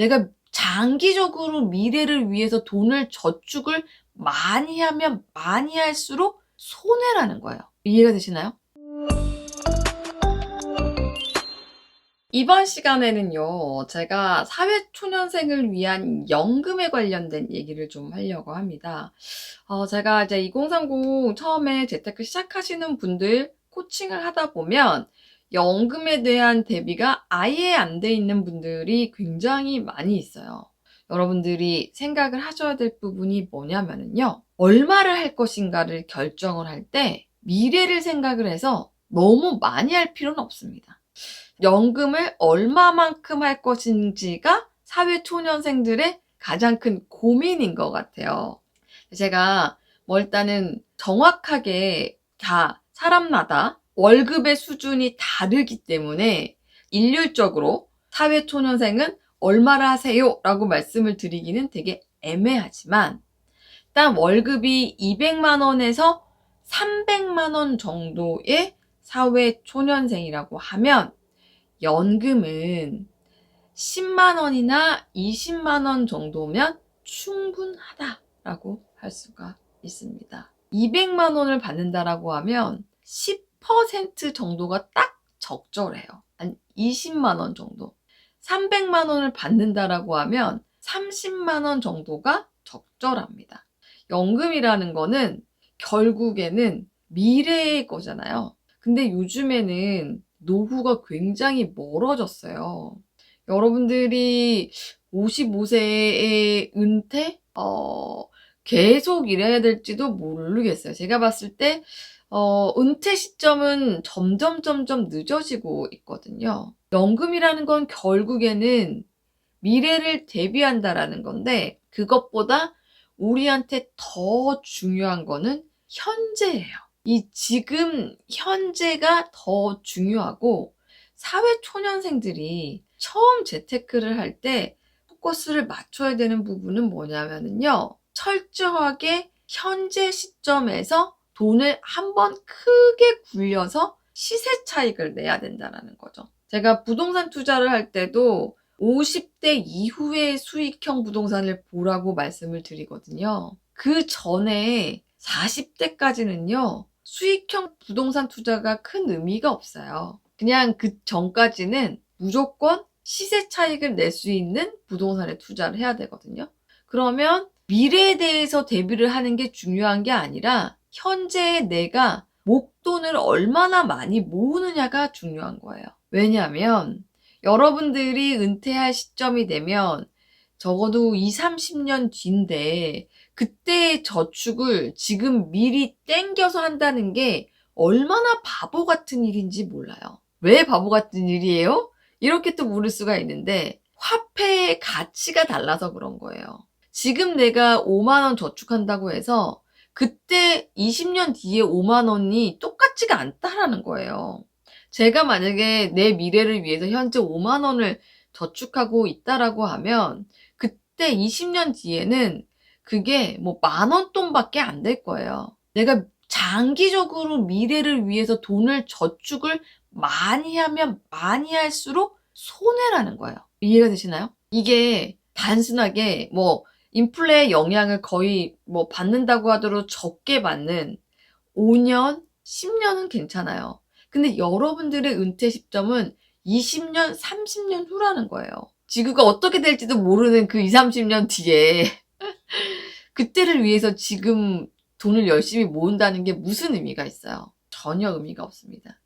내가 장기적으로 미래를 위해서 돈을 저축을 많이 하면 많이 할수록 손해라는 거예요. 이해가 되시나요? 이번 시간에는요, 제가 사회초년생을 위한 연금에 관련된 얘기를 좀 하려고 합니다. 어, 제가 이제 2030 처음에 재테크 시작하시는 분들 코칭을 하다 보면 연금에 대한 대비가 아예 안 돼 있는 분들이 굉장히 많이 있어요. 여러분들이 생각을 하셔야 될 부분이 뭐냐면요. 얼마를 할 것인가를 결정을 할 때 미래를 생각을 해서 너무 많이 할 필요는 없습니다. 연금을 얼마만큼 할 것인지가 사회 초년생들의 가장 큰 고민인 것 같아요. 제가 뭐 일단은 정확하게 다 사람마다 월급의 수준이 다르기 때문에 일률적으로 사회초년생은 얼마를 하세요? 라고 말씀을 드리기는 되게 애매하지만 일단 월급이 200만 원에서 300만 원 정도의 사회초년생이라고 하면 연금은 10만 원이나 20만 원 정도면 충분하다라고 할 수가 있습니다. 200만 원을 받는다라고 하면 10% 정도가 딱 적절해요. 한 20만 원 정도. 300만 원을 받는다라고 하면 30만 원 정도가 적절합니다. 연금이라는 거는 결국에는 미래의 거잖아요. 근데 요즘에는 노후가 굉장히 멀어졌어요. 여러분들이 55세의 은퇴? 어, 계속 일해야 될지도 모르겠어요. 제가 봤을 때, 어, 은퇴 시점은 점점 점점 늦어지고 있거든요. 연금이라는 건 결국에는 미래를 대비한다라는 건데, 그것보다 우리한테 더 중요한 거는 현재예요. 이 지금 현재가 더 중요하고 사회 초년생들이 처음 재테크를 할 때 포커스를 맞춰야 되는 부분은 뭐냐면요. 철저하게 현재 시점에서 돈을 한번 크게 굴려서 시세 차익을 내야 된다는 거죠. 제가 부동산 투자를 할 때도 50대 이후의 수익형 부동산을 보라고 말씀을 드리거든요. 그 전에 40대까지는요, 수익형 부동산 투자가 큰 의미가 없어요. 그냥 그 전까지는 무조건 시세 차익을 낼 수 있는 부동산에 투자를 해야 되거든요. 그러면 미래에 대해서 대비를 하는 게 중요한 게 아니라 현재의 내가 목돈을 얼마나 많이 모으느냐가 중요한 거예요. 왜냐하면 여러분들이 은퇴할 시점이 되면 적어도 2, 30년 뒤인데 그때의 저축을 지금 미리 땡겨서 한다는 게 얼마나 바보 같은 일인지 몰라요. 왜 바보 같은 일이에요? 이렇게 또 물을 수가 있는데 화폐의 가치가 달라서 그런 거예요. 지금 내가 5만원 저축한다고 해서 그때 20년 뒤에 5만 원이 똑같지가 않다라는 거예요. 제가 만약에 내 미래를 위해서 현재 5만 원을 저축하고 있다라고 하면 그때 20년 뒤에는 그게 뭐 만 원 돈밖에 안 될 거예요. 내가 장기적으로 미래를 위해서 돈을 저축을 많이 하면 많이 할수록 손해라는 거예요. 이해가 되시나요? 이게 단순하게 뭐 인플레의 영향을 거의 뭐 받는다고 하더라도 적게 받는 5년, 10년은 괜찮아요. 근데 여러분들의 은퇴 시점은 20년, 30년 후라는 거예요. 지구가 어떻게 될지도 모르는 그 20, 30년 뒤에 그때를 위해서 지금 돈을 열심히 모은다는 게 무슨 의미가 있어요? 전혀 의미가 없습니다.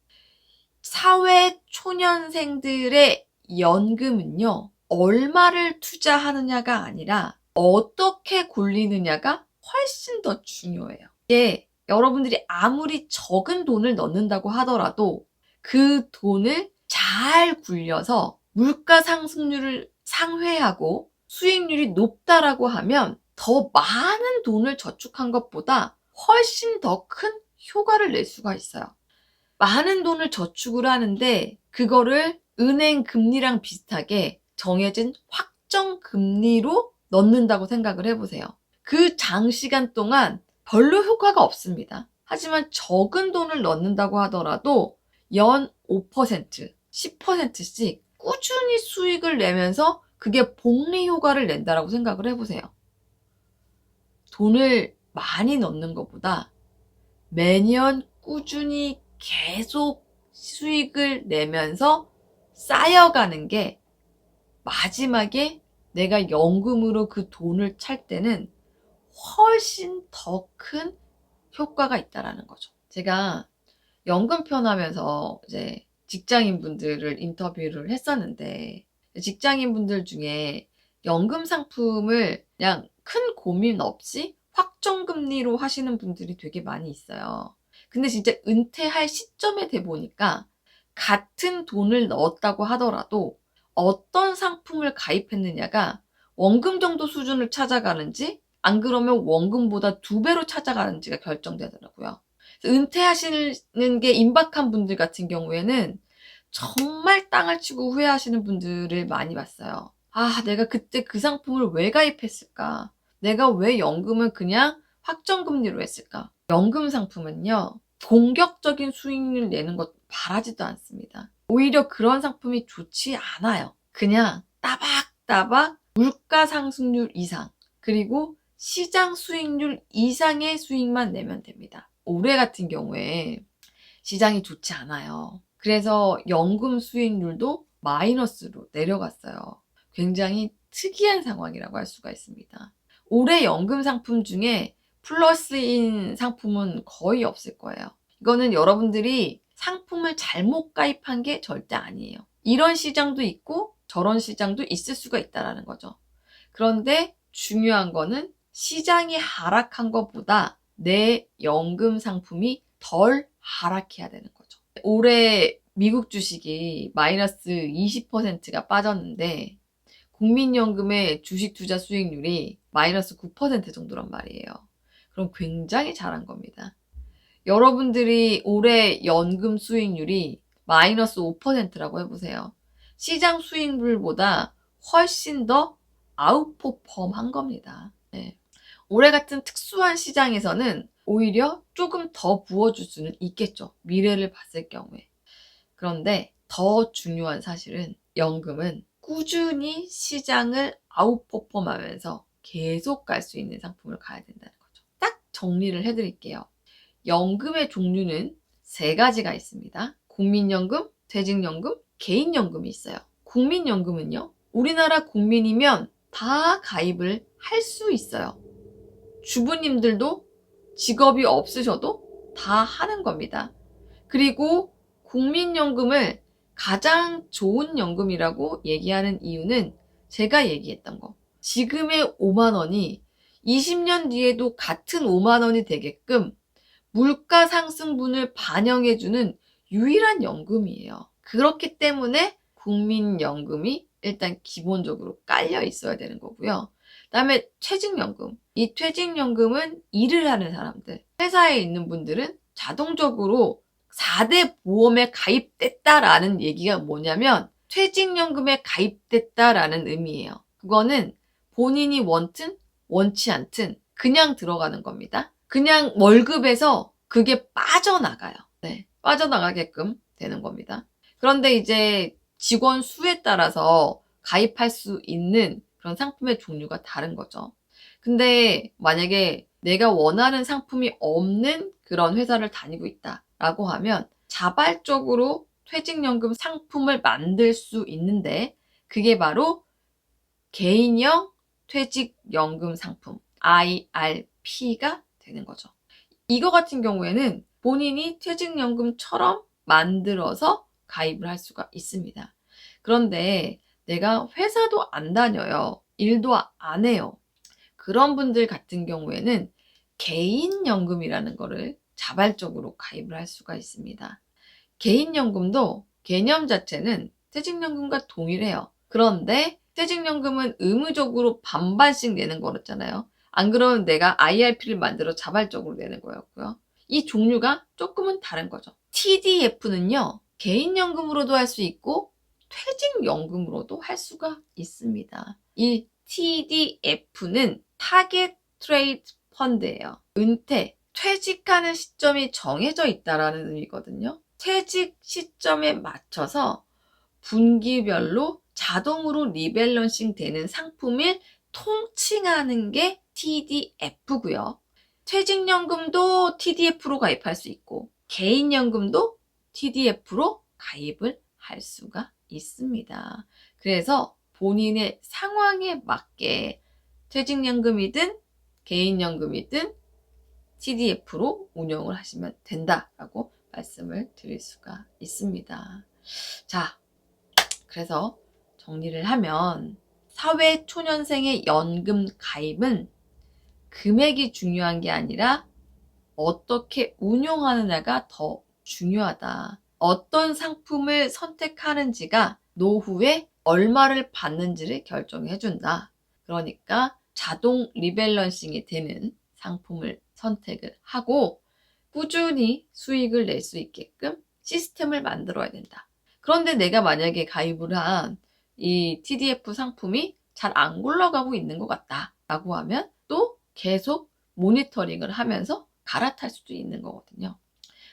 사회 초년생들의 연금은요, 얼마를 투자하느냐가 아니라 어떻게 굴리느냐가 훨씬 더 중요해요. 이게 여러분들이 아무리 적은 돈을 넣는다고 하더라도 그 돈을 잘 굴려서 물가 상승률을 상회하고 수익률이 높다라고 하면 더 많은 돈을 저축한 것보다 훨씬 더 큰 효과를 낼 수가 있어요. 많은 돈을 저축을 하는데 그거를 은행 금리랑 비슷하게 정해진 확정 금리로 넣는다고 생각을 해보세요. 그 장시간 동안 별로 효과가 없습니다. 하지만 적은 돈을 넣는다고 하더라도 연 5%, 10%씩 꾸준히 수익을 내면서 그게 복리 효과를 낸다라고 생각을 해보세요. 돈을 많이 넣는 것보다 매년 꾸준히 계속 수익을 내면서 쌓여가는 게 마지막에 내가 연금으로 그 돈을 찰 때는 훨씬 더 큰 효과가 있다라는 거죠. 제가 연금 편 하면서 이제 직장인 분들을 인터뷰를 했었는데 직장인 분들 중에 연금 상품을 그냥 큰 고민 없이 확정금리로 하시는 분들이 되게 많이 있어요. 근데 진짜 은퇴할 시점에 돼 보니까 같은 돈을 넣었다고 하더라도 어떤 상품을 가입했느냐가 원금 정도 수준을 찾아가는지 안 그러면 원금보다 두 배로 찾아가는지가 결정되더라고요. 은퇴하시는 게 임박한 분들 같은 경우에는 정말 땅을 치고 후회하시는 분들을 많이 봤어요. 아, 내가 그때 그 상품을 왜 가입했을까? 내가 왜 연금을 그냥 확정금리로 했을까? 연금 상품은요, 공격적인 수익률 내는 것 바라지도 않습니다. 오히려 그런 상품이 좋지 않아요. 그냥 따박따박 물가 상승률 이상, 그리고 시장 수익률 이상의 수익만 내면 됩니다. 올해 같은 경우에 시장이 좋지 않아요. 그래서 연금 수익률도 마이너스로 내려갔어요. 굉장히 특이한 상황이라고 할 수가 있습니다. 올해 연금 상품 중에 플러스인 상품은 거의 없을 거예요. 이거는 여러분들이 상품을 잘못 가입한 게 절대 아니에요. 이런 시장도 있고 저런 시장도 있을 수가 있다라는 거죠. 그런데 중요한 거는 시장이 하락한 것보다 내 연금 상품이 덜 하락해야 되는 거죠. 올해 미국 주식이 마이너스 20%가 빠졌는데 국민연금의 주식 투자 수익률이 마이너스 9% 정도란 말이에요. 그럼 굉장히 잘한 겁니다. 여러분들이 올해 연금 수익률이 마이너스 5%라고 해보세요. 시장 수익률보다 훨씬 더 아웃포펌한 겁니다. 네. 올해 같은 특수한 시장에서는 오히려 조금 더 부어줄 수는 있겠죠. 미래를 봤을 경우에. 그런데 더 중요한 사실은 연금은 꾸준히 시장을 아웃퍼폼 하면서 계속 갈 수 있는 상품을 가야 된다는 거죠. 딱 정리를 해드릴게요. 연금의 종류는 세 가지가 있습니다. 국민연금, 퇴직연금, 개인연금이 있어요. 국민연금은요, 우리나라 국민이면 다 가입을 할 수 있어요. 주부님들도 직업이 없으셔도 다 하는 겁니다. 그리고 국민연금을 가장 좋은 연금이라고 얘기하는 이유는 제가 얘기했던 거. 지금의 5만원이 20년 뒤에도 같은 5만원이 되게끔 물가 상승분을 반영해주는 유일한 연금이에요. 그렇기 때문에 국민연금이 일단 기본적으로 깔려 있어야 되는 거고요. 그다음에 퇴직연금. 이 퇴직연금은 일을 하는 사람들, 회사에 있는 분들은 자동적으로 4대 보험에 가입됐다라는 얘기가 뭐냐면 퇴직연금에 가입됐다라는 의미예요. 그거는 본인이 원튼 원치 않든 그냥 들어가는 겁니다. 그냥 월급에서 그게 빠져나가요. 네, 빠져나가게끔 되는 겁니다. 그런데 이제 직원 수에 따라서 가입할 수 있는 그런 상품의 종류가 다른 거죠. 근데 만약에 내가 원하는 상품이 없는 그런 회사를 다니고 있다라고 하면 자발적으로 퇴직연금 상품을 만들 수 있는데 그게 바로 개인형 퇴직연금 상품 IRP가 되는 거죠. 이거 같은 경우에는 본인이 퇴직연금처럼 만들어서 가입을 할 수가 있습니다. 그런데 내가 회사도 안 다녀요. 일도 안 해요. 그런 분들 같은 경우에는 개인연금이라는 거를 자발적으로 가입을 할 수가 있습니다. 개인연금도 개념 자체는 퇴직연금과 동일해요. 그런데 퇴직연금은 의무적으로 반반씩 내는 거였잖아요. 안 그러면 내가 IRP를 만들어 자발적으로 내는 거였고요. 이 종류가 조금은 다른 거죠. TDF는요, 개인연금으로도 할 수 있고, 퇴직연금으로도 할 수가 있습니다. 이 TDF는 타겟 트레이드 펀드예요. 은퇴, 퇴직하는 시점이 정해져 있다라는 의미거든요. 퇴직 시점에 맞춰서 분기별로 자동으로 리밸런싱 되는 상품을 통칭하는 게 TDF고요. 퇴직연금도 TDF로 가입할 수 있고 개인연금도 TDF로 가입을 할 수가 있습니다. 그래서 본인의 상황에 맞게 퇴직연금이든 개인연금이든 TDF로 운영을 하시면 된다라고 말씀을 드릴 수가 있습니다. 자, 그래서 정리를 하면 사회 초년생의 연금 가입은 금액이 중요한 게 아니라 어떻게 운용하느냐가 더 중요하다. 어떤 상품을 선택하는지가 노후에 얼마를 받는지를 결정해 준다. 그러니까 자동 리밸런싱이 되는 상품을 선택을 하고 꾸준히 수익을 낼 수 있게끔 시스템을 만들어야 된다. 그런데 내가 만약에 가입을 한 이 TDF 상품이 잘 안 굴러가고 있는 것 같다. 라고 하면 또 계속 모니터링을 하면서 갈아탈 수도 있는 거거든요.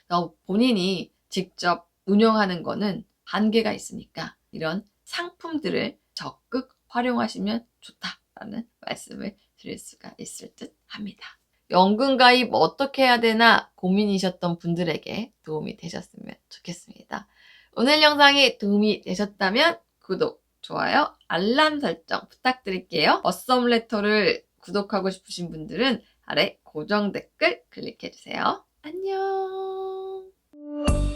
그래서 본인이 직접 운영하는 거는 한계가 있으니까 이런 상품들을 적극 활용하시면 좋다라는 말씀을 드릴 수가 있을 듯 합니다. 연금 가입 어떻게 해야 되나 고민이셨던 분들에게 도움이 되셨으면 좋겠습니다. 오늘 영상이 도움이 되셨다면 구독, 좋아요, 알람 설정 부탁드릴게요. 어썸 레터를 구독하고 싶으신 분들은 아래 고정 댓글 클릭해주세요. 안녕!